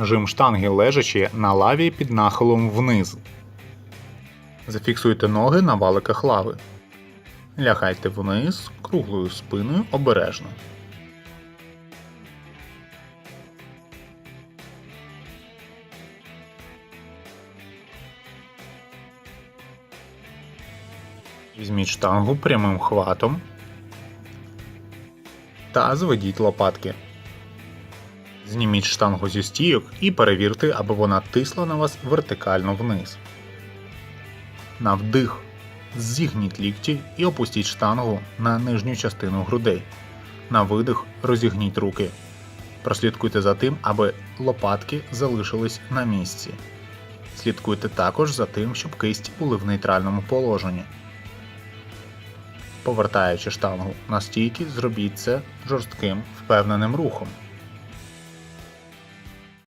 Жим штанги лежачи на лаві під нахилом вниз. Зафіксуйте ноги на валиках лави. Лягайте вниз круглою спиною обережно. Візьміть штангу прямим хватом та зведіть лопатки. Зніміть штангу зі стійок і перевірте, аби вона тисла на вас вертикально вниз. На вдих зігніть лікті і опустіть штангу на нижню частину грудей. На видих розігніть руки. Прослідкуйте за тим, аби лопатки залишились на місці. Слідкуйте також за тим, щоб кисті були в нейтральному положенні. Повертаючи штангу на стійки, зробіть це жорстким, впевненим рухом.